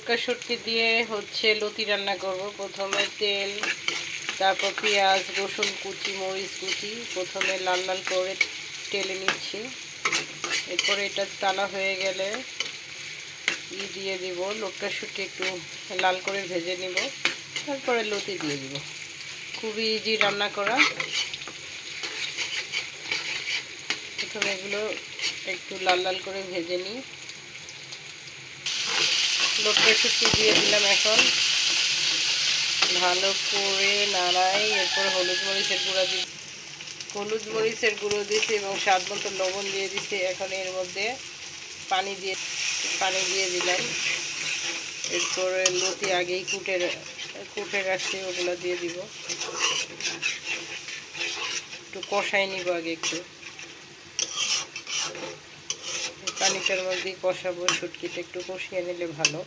লটকা শুটকি দিয়ে হচ্ছে লতি রান্না করব। প্রথমে তেল, তারপর পেঁয়াজ, রসুন কুচি, মরিচ কুচি। প্রথমে লাল লাল করে তেলে নিচ্ছি। এরপরে এটা তালা হয়ে গেলে ই দিয়ে দিব। লটকা শুটকি একটু লাল করে ভেজে নিব। তারপরে লতি দিয়ে দিব। খুবই ইজি রান্না করা। প্রথমে এগুলো একটু লাল লাল করে ভেজে নিই। লটকা শুটকি দিয়ে দিলাম এখন। ভালো করে নাড়াই, এরপর হলুদ মরিচের গুঁড়া দিই হলুদ মরিচের গুঁড়ো দিয়েছি এবং স্বাদ মতো লবণ দিয়ে দিছি এখন এর মধ্যে পানি দিয়ে পানি দিয়ে দিলাম। এরপরে লতি আগেই কুটে কুটে রাখছি, ওগুলো দিয়ে দিব। একটু কষাই নিব আগে একটু। পানিটার মধ্যে কষাবো শুটকিটা একটু কষিয়ে নিলে ভালো।